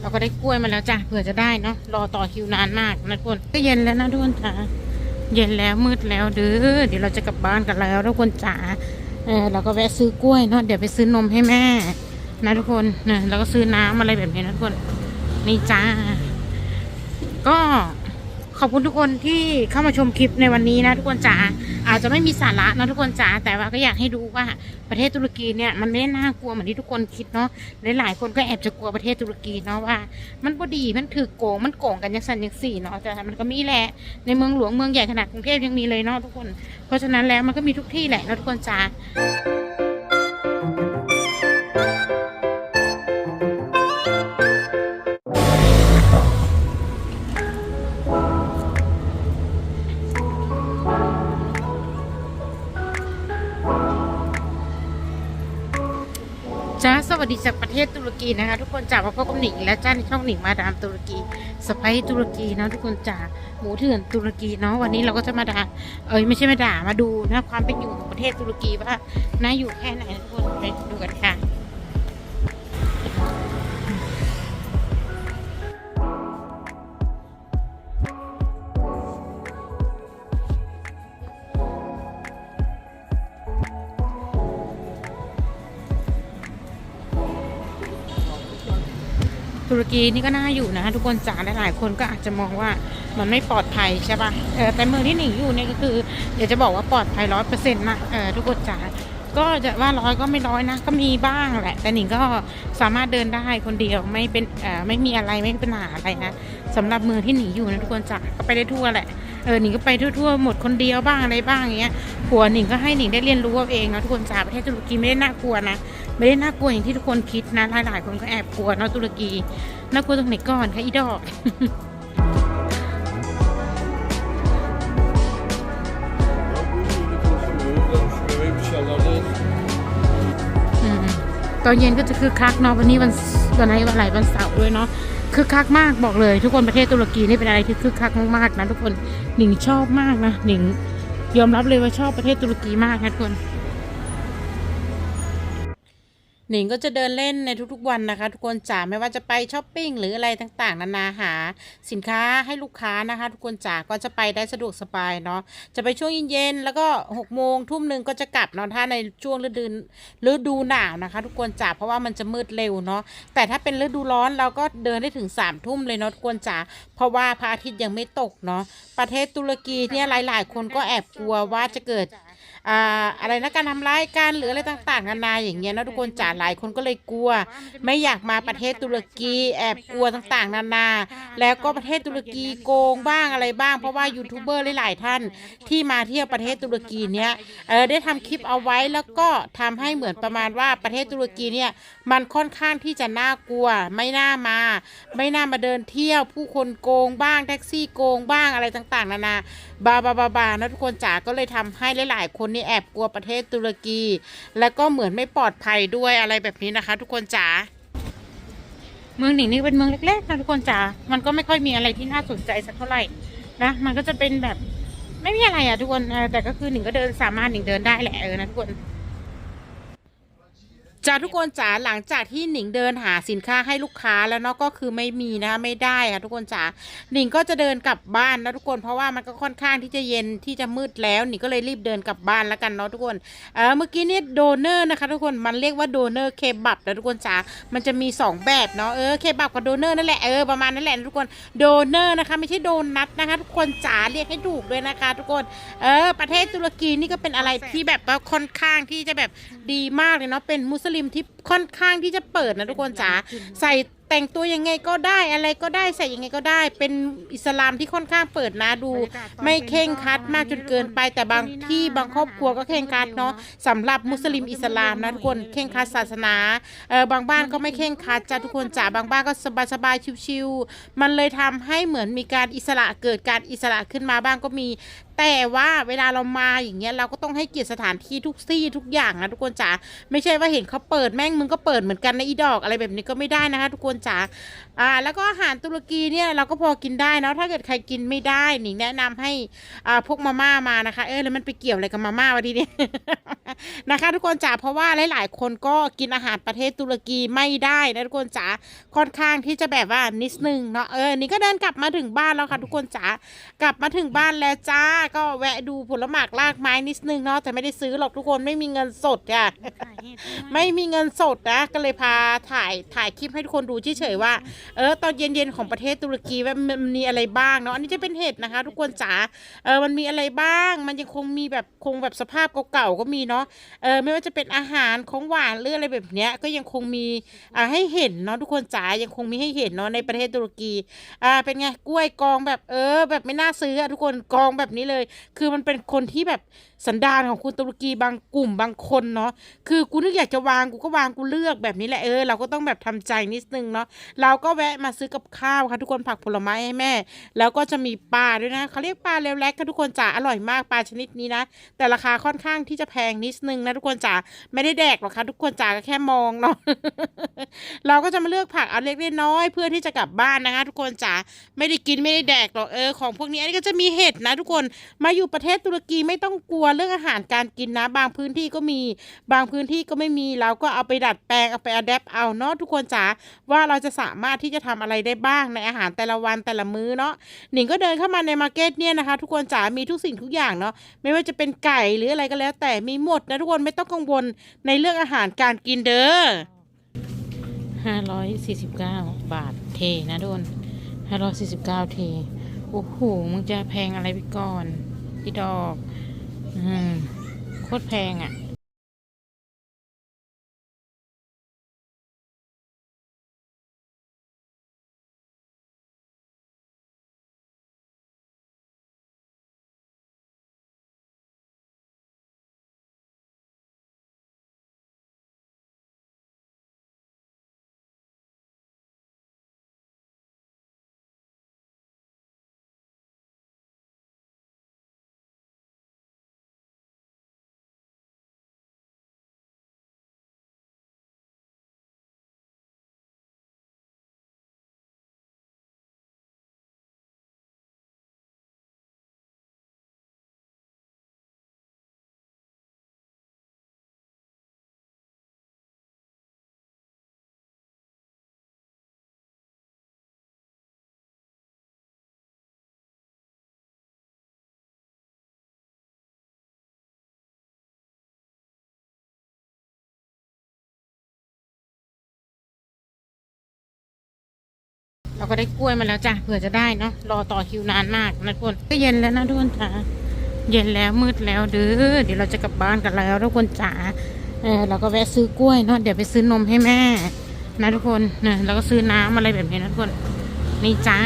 เราก็ได้กล้วยมาแล้วจ้ะเผื่อจะได้เนาะรอต่อคิวนานมากนะทุกคนก็เย็นแล้วนะทุกคนจ้าเย็นแล้วมืดแล้วเด้อเดี๋ยวเราจะกลับบ้านกันแล้วทุกคนจ๋าเออเราก็แวะซื้อกล้วยเนาะเดี๋ยวไปซื้อนมให้แม่ นะทุกคนเนะแล้วก็ซื้อน้ำอะไรแบบนี้นะทุกคนนี่จ้าก็ ขอบคุณทุกคนที่เข้ามาชมคลิปในวันนี้นะทุกคนจ๋าอาจจะไม่มีสาระนะทุกคนจ๋าแต่ว่าก็อยากให้ดูว่าประเทศตุรกีเนี่ยมันไม่ได้น่ากลัวเหมือนที่ทุกคนคิดเนาะหลายๆคนก็แอบจะกลัวประเทศตุรกีเนาะว่า มันพอดีมันถือโกงมันโกงกันยังสันยังสี่เนาะแต่มันก็มีแหละในเมืองหลวงเมืองใหญ่ขนาดกรุงเทพยังมีเลยเนาะทุกคน เพราะฉะนั้นแล้วมันก็มีทุกที่แหละนะทุกคนจ๋าจ้า ทศตุรกีนะคะ ทุกคนจากมาพบกับหนิงและจ้าในช่องหนิงมาดามตุรกีสไปตุรกีนะทุกคนจากหมูเถื่อนตุรกีเนาะวันนี้เราก็จะมาด่าเอ้ยไม่ใช่มาด่ามาดูนะความเป็นอยู่ของประเทศตุรกีว่าน่าอยู่แค่ไหนทุกคนไปดูกันค่ะ ตุรกีนี่ก็น่าอยู่นะทุกคนจ๋าหลายๆคนก็อาจจะมองว่ามันไม่ปลอดภัยใช่ปะเออแต่เมืองที่หนิงอยู่เนี่ยก็คืออยากจะบอกว่าปลอดภัยร้อยเปอร์เซ็นต์นะเออทุกคนจ๋าก็จะว่าร้อยก็ไม่ร้อยนะ ก็มีบ้างแหละ แต่หนิงก็สามารถเดินได้คนเดียวไม่เป็นเออไม่มีอะไรไม่เป็นปัญหาอะไรนะสำหรับเมืองที่หนิงอยู่นะทุกคนจ๋าก็ไปได้ทั่วแหละ เออหนิงก็ไปทั่วๆหมดคนเดียวบ้างอะไรบ้างอย่างเงี้ยผัวหนิงก็ให้หนิงได้เรียนรู้เอาเองนะทุกคนจ๋าประเทศตุรกีไม่ได้น่ากลัวนะไม่ได้น่ากลัวอย่างที่ทุกคนคิดนะหลายๆคนก็แอบกลัวเนาะตุรกีน่ากลัวตรงไหนก่อนคะอีดอกตอนเย็นก็จะคือคักเนาะวันนี้วันวันไหนวันไหนวันเสาร์ด้วยเนาะ คึกคักมากบอกเลย ทุกคนประเทศตุรกีนี่เป็นอะไรที่คึกคักมากๆนะทุกคนหนิงชอบมากนะหนิงยอมรับเลยว่าชอบประเทศตุรกีมากนะทุกคน หนิงก็จะเดินเล่นในทุกๆวันนะคะ ทุกคนจ๋าไม่ว่าจะไปช้อปปิ้งหรืออะไรต่างๆ นานาหา สินค้าให้ลูกค้านะคะ ทุกคนจ๋าก็จะไปได้สะดวกสบายเนาะจะไปช่วงเย็นๆแล้วก็หกโมงทุ่มหนึ่งก็จะกลับเนาะถ้าในช่วงฤดูฤดูหนาวนะคะ ทุกคนจ๋าเพราะว่ามันจะมืดเร็วเนาะแต่ถ้าเป็นฤดูร้อนเราก็เดินได้ถึงสามทุ่มเลยเนาะทุกคนจ๋าเพราะว่าพระอาทิตย์ยังไม่ตกเนาะประเทศตุรกีเนี่ยหลาย ๆ คนก็แอบกลัวว่าจะเกิด อ่าอะไรนะการทำร้ายกันหรืออะไรต่างๆนานาอย่างเงี้ยนะทุกคนจ๋าหลายคนก็เลยกลัว ไม่อยากมาประเทศตุรกีแอบกลัวต่างๆ นานา แล้วก็ประเทศตุรกีโกงบ้างอะไรบ้างเพราะว่ายูทูบเบอร์หลายๆท่านที่มาเที่ยวประเทศตุรกีเนี้ยเออได้ทำคลิปเอาไว้แล้วก็ทำให้เหมือนประมาณว่าประเทศตุรกีเนี่ยมันค่อนข้างที่จะน่ากลัวไม่น่ามา ไม่น่ามาเดินเที่ยวผู้คนโกงบ้างแท็กซี่โกงบ้างอะไรต่างๆ นานาบาบาบาบานะทุกคนจ๋าก็เลยทำให้หลายๆคนนี่แอบกลัวประเทศตุรกี แล้วก็เหมือนไม่ปลอดภัยด้วยอะไรแบบนี้นะคะ ทุกคนจ๋าเมืองหนิงนี่เป็นเมืองเล็กๆนะทุกคนจ๋ามันก็ไม่ค่อยมีอะไรที่น่าสนใจสักเท่าไหร่นะมันก็จะเป็นแบบไม่มีอะไรอะทุกคนแต่ก็คือหนิงก็เดินสามารถหนิงเดินได้แหละเออนะทุกคน จ้าทุกคนจ๋าหลังจากที่หนิงเดินหาสินค้าให้ลูกค้าแล้วเนาะก็คือไม่มีนะไม่ได้ค่ะทุกคนจ๋าหนิงก็จะเดินกลับบ้านนะทุกคนเพราะว่ามันก็ค่อนข้างที่จะเย็นที่จะมืดแล้วหนิงก็เลยรีบเดินกลับบ้านแล้วกันเนาะทุกคนเออเมื่อกี้เนี่ยโดเนอร์นะคะทุกคนมันเรียกว่าโดเนอร์เคบับนะทุกคนจ๋ามันจะมีสองแบบเนาะเออเคบับกับโดเนอร์นั่นแหละเออประมาณนั่นแหละนะทุกคนโดเนอร์นะคะไม่ใช่โดนัทนะคะ ทุกคนจ๋าเรียกให้ถูกด้วยนะคะ ทุกคนเออประเทศตุรกีนี่ก็เป็นอะไรที่แบบว่าค่อนข้างที่จะแบบ ดีมากเลยเนาะเป็นมุสลิมที่ค่อนข้างที่จะเปิดนะทุกคนจ๋าใส่แต่งตัวยังไงก็ได้อะไรก็ได้ใส่ยังไงก็ได้ เป็นอิสลามที่ค่อนข้างเปิดนะดู ไม่เคร่งครัดมากจนเกินไป แต่บางที่บางครอบครัวก็เคร่งครัดเนาะสำหรับมุสลิมอิสลามนะทุกคนเคร่งครัดศาสนาเออบางบ้านก็ไม่เคร่งครัดจ้ะทุกคนจ๋าบางบ้านก็สบายสบายๆชิวๆมันเลยทำให้เหมือนมีการอิสระเกิดการอิสระขึ้นมาบ้างก็มีแต่ว่าเวลาเรามาอย่างเงี้ยเราก็ต้องให้เกียรติสถานที่ทุกที่ทุกอย่างนะทุกคนจ๋าไม่ใช่ว่าเห็นเขาเปิดแม่งมึงก็เปิดเหมือนกันนะอีดอกอะไรแบบนี้ก็ไม่ได้นะคะทุกคนคนจ๋าอ่าแล้วก็อาหารตุรกีเนี่ยเราก็พอกินได้เนาะถ้าเกิดใครกินไม่ได้หนิงแนะนำให้อ่าพวกมาม่ามานะคะ เออแล้วมันไปเกี่ยวอะไรกับมาม่าวะทีนี้นะคะ ทุกคนจ๋าเพราะว่าหลาย ๆ คนก็กินอาหารประเทศตุรกีไม่ได้นะทุกคนจ๋าค่อนข้างที่จะแบบว่านิดนึงเนาะเออนี่ก็เดินกลับมาถึงบ้านแล้วค่ะทุกคนจ๋ากลับมาถึงบ้านแล้วจ้าก็แวะดูผลหมากลากไม้นิดนึงเนาะแต่ไม่ได้ซื้อหรอกทุกคนไม่มีเงินสดอะไม่มีเงินสดนะก็เลยพาถ่ายถ่ายคลิปให้ทุกคนดูเฉยๆว่า เออตอนเย็นๆของประเทศตุรกีว่ามันมีอะไรบ้างเนาะอันนี้จะเป็นเห็ดนะคะ ทุกคนจ๋าเออมันมีอะไรบ้าง มันยังคงมีแบบคงแบบสภาพเก่าๆก็มีเนาะเออไม่ว่าจะเป็นอาหารของหวานหรืออะไรแบบเนี้ยก็ยังคงมีอ่าให้เห็นเนาะทุกคนจ๋ายังคงมีให้เห็นเนาะในประเทศตุรกีอ่าเป็นไงกล้วยกองแบบเออ แบบไม่น่าซื้ออะทุกคนกองแบบนี้เลย คือมันเป็นคนที่แบบสันดานของคนตุรกีบางกลุ่มบางคนเนาะคือกูนึกอยากจะวางกูก็วางกูเลือกแบบนี้แหละเออเราก็ต้องแบบทำใจนิดนึงเนาะเราก็แวะมาซื้อกับข้าวค่ะทุกคนผักผลไม้ให้แม่ แล้วก็จะมีปลาด้วยนะเขาเรียกปลาเลวแลกค่ะทุกคนจ๋าอร่อยมากปลาชนิดนี้นะ แต่ราคาค่อนข้างที่จะแพงนิดนึงนะทุกคนจ๋าไม่ได้แดกหรอกค่ะทุกคนจ๋าก็แค่มองเนาะเราก็จะมาเลือกผักเอาเล็กๆน้อยเพื่อที่จะกลับบ้านนะคะ ทุกคนจ๋าไม่ได้กินไม่ได้แดกหรอกเออของพวกนี้อันนี้ก็จะมีเห็ดนะ ทุกคนมาอยู่ประเทศตุรกีไม่ต้องกลัวเรื่องอาหารการกินนะ บางพื้นที่ก็มี บางพื้นที่ก็ไม่มีเราก็เอาไปดัดแปลงเอาไปอัดแอปเอาเนาะทุกคนจ๋าว่าเราจะสามารถที่จะทำอะไรได้บ้างในอาหารแต่ละวันแต่ละมื้อเนาะหนิงก็เดินเข้ามาในมาร์เก็ตเนี่ยนะคะ ทุกคนจ๋ามีทุกสิ่งทุกอย่างเนาะไม่ว่าจะเป็นไก่หรืออะไรก็แล้ว แต่มีหมดนะทุกคนไม่ต้องกังวลในเรื่องอาหารการกินเด้อห้าร้อยสี่สิบเก้าบาทเทนะทุกคนห้าร้อยสี่สิบเก้าเทโอ้โหมึงจะแพงอะไรไปก่อนพี่ดอก อืมโคตรแพงอะ เราก็ได้กล้วยมาแล้วจ้ะเผื่อจะได้เนาะรอต่อคิวนานมากนะทุกคนก็เย็นแล้วนะทุกคนจ้าเย็นแล้วมืดแล้วเด้อเดี๋ยวเราจะกลับบ้านกันแล้วทุกคนจ๋าเออเราก็แวะซื้อกล้วยเนาะเดี๋ยวไปซื้อนมให้แม่ นะทุกคนเนะแล้วก็ซื้อน้ำอะไรแบบนี้นะทุกคนนี่จ้า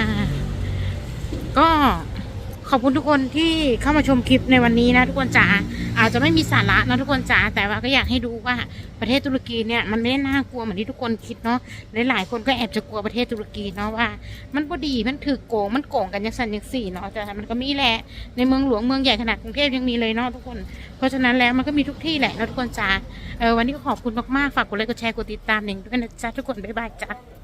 ก็ ขอบคุณทุกคนที่เข้ามาชมคลิปในวันนี้นะทุกคนจ๋าอาจจะไม่มีสาระนะทุกคนจ๋าแต่ว่าก็อยากให้ดูว่าประเทศตุรกีเนี่ยมันไม่ได้น่ากลัวเหมือนที่ทุกคนคิดเนาะหลายๆคนก็แอบจะกลัวประเทศตุรกีเนาะว่า มันพอดีมันถือโกงมันโกงกันยังสันยังสี่เนาะแต่มันก็มีแหละในเมืองหลวงเมืองใหญ่ขนาดกรุงเทพยังมีเลยเนาะทุกคน เพราะฉะนั้นแล้วมันก็มีทุกที่แหละนะทุกคนจ๋าเออวันนี้ก็ขอบคุณมากๆฝากกดไลค์กดแชร์กดติดตามหนึ่งด้วยนะจ๊ะทุกคนบ๊ายบายจ้ะ